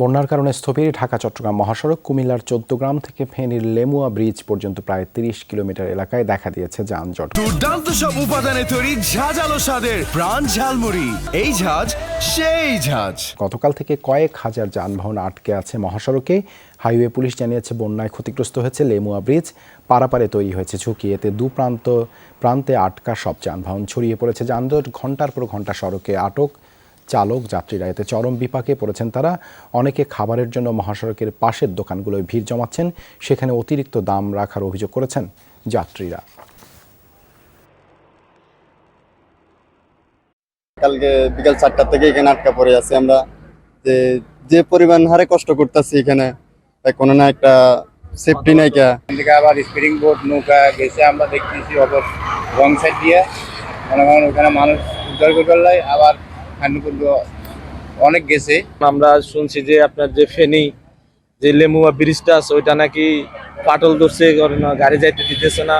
বন্যার কারণে স্থবির ঢাকা চট্টগ্রাম মহাসড়ক কুমিল্লার চোদ্দগ্রাম থেকে ফেনীর লেমুয়া ব্রিজ পর্যন্ত প্রায় তিরিশ কিলোমিটার এলাকায় দেখা দিয়েছে যানজট। দুর্দান্ত সব উপাদানে তৈরি ঝাঁঝালো স্বাদের প্রাণ ঝালমুড়ি। এই ঝাঁজ সেই ঝাঁজ। গতকাল থেকে কয়েক হাজার যানবাহন আটকে আছে মহাসড়কে। হাইওয়ে পুলিশ জানিয়েছে বন্যায় ক্ষতিগ্রস্ত হয়েছে লেমুয়া ব্রিজ। পারাপারে তৈরি হয়েছে ঝুঁকি। এতে দু প্রান্ত প্রান্তে আটকা সব যানবাহন। ছড়িয়ে পড়েছে যানজট। ঘণ্টার পর ঘণ্টা সড়কে আটক চালক যাত্রীরা। এতে চরম বিপাকে পড়েছেন তারা। অনেকে খাবারের জন্য মহাসড়কের পাশের দোকানগুলোয় ভিড় জমাচ্ছেন। সেখানে অতিরিক্ত দাম রাখার অভিযোগ করেছেন যাত্রীরা। কালকে বিকাল চারটার থেকে এখানে আটকা পড়ে আছি আমরা। যে যে পরিমাণ হারে কষ্ট করতেছি এখানে তাই কোনো না একটা সেফটি নাই কা। আবার স্পিরিং বোট নৌকা গেছে আমরা দেখতেছি অপর রং সাইড দিয়ে। মনে করেন ওখানে মানুষ উদ্ধার করে আবার অনেক গেছে। আমরা শুনছি যে আপনার যে ফেনি, যে লেমুয়া ব্রিজটা আছে, ওইটা নাকি পাটল ধরছে গাড়ি যাইতে দিতেছে না।